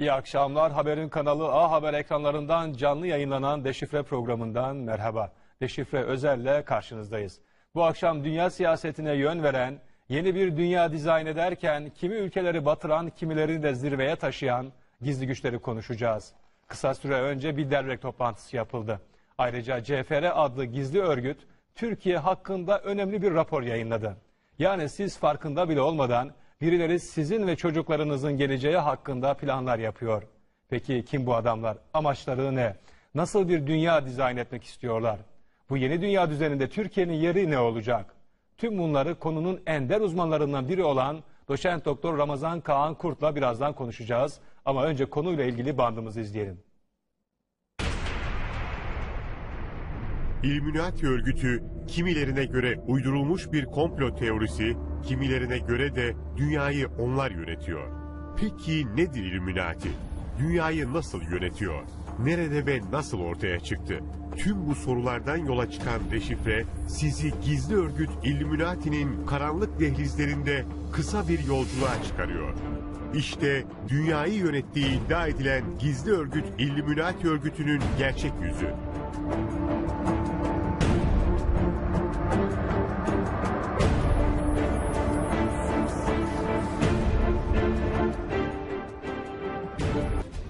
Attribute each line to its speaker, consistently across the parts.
Speaker 1: İyi akşamlar. Haberin kanalı A Haber ekranlarından canlı yayınlanan Deşifre programından merhaba. Deşifre Özel'le karşınızdayız. Bu akşam dünya siyasetine yön veren, yeni bir dünya dizayn ederken kimi ülkeleri batıran, kimilerini de zirveye taşıyan gizli güçleri konuşacağız. Kısa süre önce bir dernek toplantısı yapıldı. Ayrıca CFR adlı gizli örgüt Türkiye hakkında önemli bir rapor yayınladı. Yani siz farkında bile olmadan birileri sizin ve çocuklarınızın geleceği hakkında planlar yapıyor. Peki kim bu adamlar? Amaçları ne? Nasıl bir dünya dizayn etmek istiyorlar? Bu yeni dünya düzeninde Türkiye'nin yeri ne olacak? Tüm bunları konunun ender uzmanlarından biri olan doçent doktor Ramazan Kaan Kurt'la birazdan konuşacağız. Ama önce konuyla ilgili bandımızı izleyelim.
Speaker 2: İlluminati örgütü kimilerine göre uydurulmuş bir komplo teorisi, kimilerine göre de dünyayı onlar yönetiyor. Peki nedir Illuminati? Dünyayı nasıl yönetiyor? Nerede ve nasıl ortaya çıktı? Tüm bu sorulardan yola çıkan deşifre sizi gizli örgüt Illuminati'nin karanlık dehlizlerinde kısa bir yolculuğa çıkarıyor. İşte dünyayı yönettiği iddia edilen gizli örgüt Illuminati örgütünün gerçek yüzü.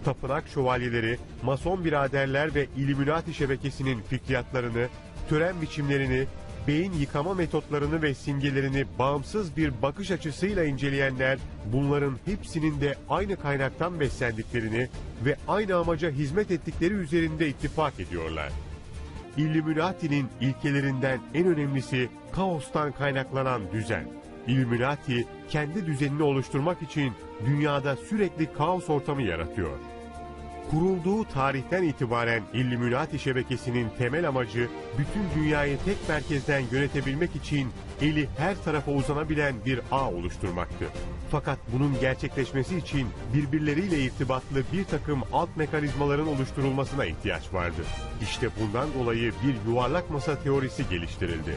Speaker 2: Tapınak şövalyeleri, mason biraderler ve Illuminati şebekesinin fikriyatlarını, tören biçimlerini, beyin yıkama metotlarını ve simgelerini bağımsız bir bakış açısıyla inceleyenler bunların hepsinin de aynı kaynaktan beslendiklerini ve aynı amaca hizmet ettikleri üzerinde ittifak ediyorlar. Illuminati'nin ilkelerinden en önemlisi kaostan kaynaklanan düzen. Illuminati kendi düzenini oluşturmak için dünyada sürekli kaos ortamı yaratıyor. Kurulduğu tarihten itibaren Illuminati şebekesinin temel amacı bütün dünyayı tek merkezden yönetebilmek için eli her tarafa uzanabilen bir ağ oluşturmaktı. Fakat bunun gerçekleşmesi için birbirleriyle irtibatlı bir takım alt mekanizmaların oluşturulmasına ihtiyaç vardı. İşte bundan dolayı bir yuvarlak masa teorisi geliştirildi.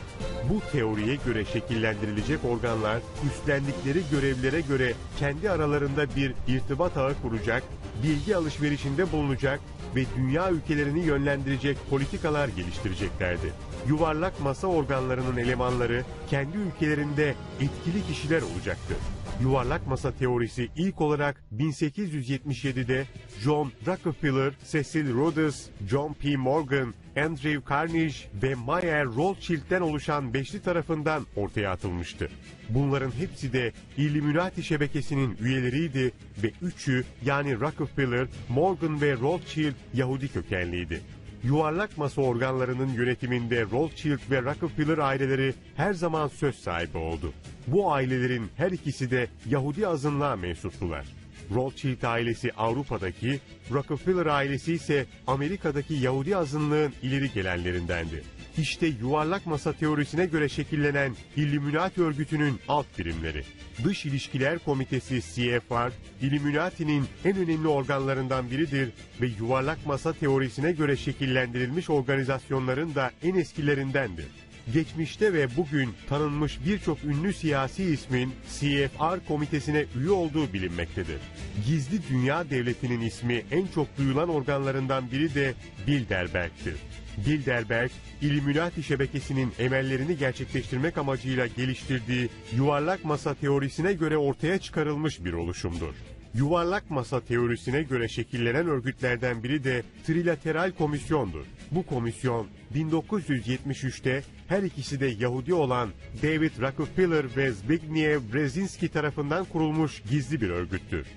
Speaker 2: Bu teoriye göre şekillendirilecek organlar üstlendikleri görevlere göre kendi aralarında bir irtibat ağı kuracak, bilgi alışverişinde bulunacak ve dünya ülkelerini yönlendirecek politikalar geliştireceklerdi. Yuvarlak masa organlarının elemanları kendi ülkelerinde etkili kişiler olacaktı. Yuvarlak masa teorisi ilk olarak 1877'de John Rockefeller, Cecil Rhodes, John P. Morgan, Andrew Carnegie ve Mayer Rothschild'den oluşan beşli tarafından ortaya atılmıştı. Bunların hepsi de Illuminati şebekesinin üyeleriydi ve üçü yani Rockefeller, Morgan ve Rothschild Yahudi kökenliydi. Yuvarlak masa organlarının yönetiminde Rothschild ve Rockefeller aileleri her zaman söz sahibi oldu. Bu ailelerin her ikisi de Yahudi azınlığa mensuptular. Rothschild ailesi Avrupa'daki, Rockefeller ailesi ise Amerika'daki Yahudi azınlığın ileri gelenlerindendi. İşte yuvarlak masa teorisine göre şekillenen Illuminati örgütünün alt birimleri. Dış İlişkiler Komitesi CFR, Illuminati'nin en önemli organlarından biridir ve yuvarlak masa teorisine göre şekillendirilmiş organizasyonların da en eskilerindendir. Geçmişte ve bugün tanınmış birçok ünlü siyasi ismin CFR komitesine üye olduğu bilinmektedir. Gizli Dünya Devleti'nin ismi en çok duyulan organlarından biri de Bilderberg'tir. Bilderberg, Illuminati şebekesinin emellerini gerçekleştirmek amacıyla geliştirdiği yuvarlak masa teorisine göre ortaya çıkarılmış bir oluşumdur. Yuvarlak masa teorisine göre şekillenen örgütlerden biri de Trilateral Komisyon'dur. Bu komisyon 1973'te her ikisi de Yahudi olan David Rockefeller ve Zbigniew Brzezinski tarafından kurulmuş gizli bir örgüttür.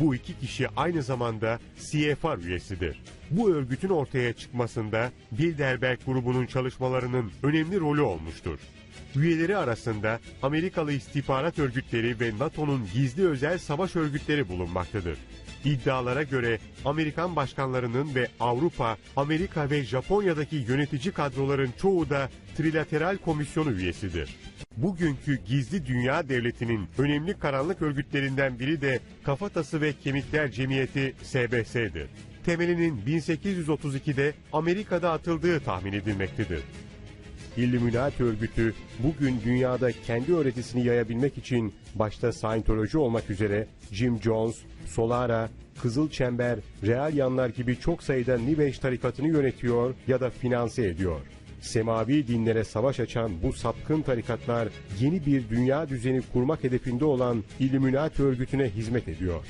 Speaker 2: Bu iki kişi aynı zamanda CFR üyesidir. Bu örgütün ortaya çıkmasında Bilderberg grubunun çalışmalarının önemli rolü olmuştur. Üyeleri arasında Amerikalı istihbarat örgütleri ve NATO'nun gizli özel savaş örgütleri bulunmaktadır. İddialara göre Amerikan başkanlarının ve Avrupa, Amerika ve Japonya'daki yönetici kadroların çoğu da Trilateral Komisyonu üyesidir. Bugünkü gizli dünya devletinin önemli karanlık örgütlerinden biri de Kafatası ve Kemikler Cemiyeti SBS'dir. Temelinin 1832'de Amerika'da atıldığı tahmin edilmektedir. Illuminati örgütü bugün dünyada kendi öğretisini yayabilmek için başta Scientology olmak üzere Jim Jones, Solara, Kızıl Çember, Real Yanlar gibi çok sayıda Niveş tarikatını yönetiyor ya da finanse ediyor. Semavi dinlere savaş açan bu sapkın tarikatlar yeni bir dünya düzeni kurmak hedefinde olan İlluminati örgütüne hizmet ediyor.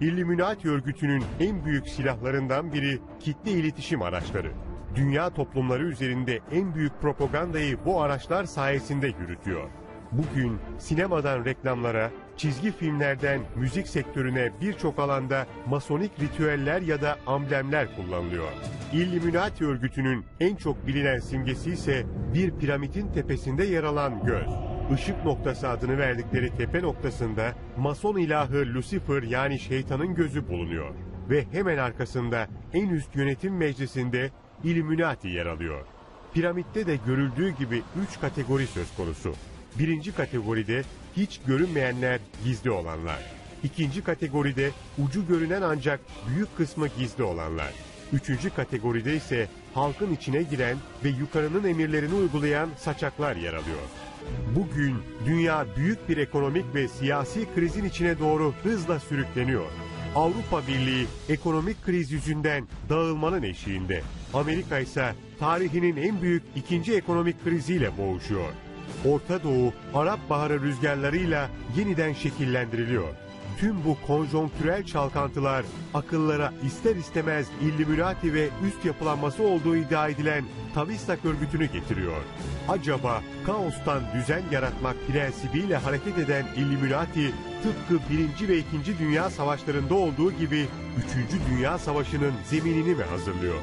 Speaker 2: İlluminati örgütünün en büyük silahlarından biri kitle iletişim araçları. Dünya toplumları üzerinde en büyük propagandayı bu araçlar sayesinde yürütüyor. Bugün sinemadan reklamlara, çizgi filmlerden müzik sektörüne birçok alanda masonik ritüeller ya da amblemler kullanılıyor. Illuminati örgütünün en çok bilinen simgesi ise bir piramidin tepesinde yer alan göz. Işık noktası adını verdikleri tepe noktasında mason ilahı Lucifer yani şeytanın gözü bulunuyor. Ve hemen arkasında en üst yönetim meclisinde Illuminati yer alıyor. Piramitte de görüldüğü gibi üç kategori söz konusu. Birinci kategoride hiç görünmeyenler gizli olanlar. İkinci kategoride ucu görünen ancak büyük kısmı gizli olanlar. Üçüncü kategoride ise halkın içine giren ve yukarının emirlerini uygulayan saçaklar yer alıyor. Bugün dünya büyük bir ekonomik ve siyasi krizin içine doğru hızla sürükleniyor. Avrupa Birliği ekonomik kriz yüzünden dağılmanın eşiğinde. Amerika ise tarihinin en büyük ikinci ekonomik kriziyle boğuşuyor. Orta Doğu Arap Baharı rüzgarlarıyla yeniden şekillendiriliyor. Tüm bu konjonktürel çalkantılar akıllara ister istemez Illuminati ve üst yapılanması olduğu iddia edilen Tavistock örgütünü getiriyor. Acaba kaostan düzen yaratmak prensibiyle hareket eden Illuminati tıpkı 1. ve 2. Dünya Savaşlarında olduğu gibi 3. Dünya Savaşı'nın zeminini mi hazırlıyor?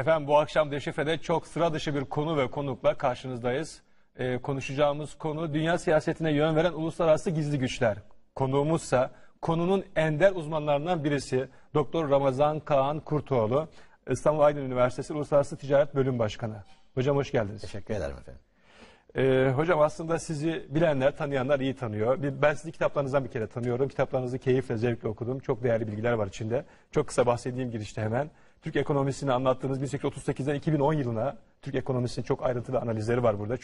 Speaker 1: Efendim bu akşam Deşifre'de çok sıra dışı bir konu ve konukla karşınızdayız. Ee, konuşacağımız konu dünya siyasetine yön veren uluslararası gizli güçler. Konuğumuzsa konunun ender uzmanlarından birisi Doktor Ramazan Kaan Kurtoğlu. İstanbul Aydın Üniversitesi Uluslararası Ticaret Bölüm Başkanı. Hocam hoş geldiniz.
Speaker 3: Teşekkür ederim efendim.
Speaker 1: Ee, hocam aslında sizi bilenler, tanıyanlar iyi tanıyor. Ben sizi kitaplarınızdan bir kere tanıyorum. Kitaplarınızı keyifle, zevkle okudum. Çok değerli bilgiler var içinde. Çok kısa bahsedeyim girişte hemen. Türk ekonomisini anlattığınız 1838'den 2010 yılına Türk ekonomisinin çok ayrıntılı analizleri var burada.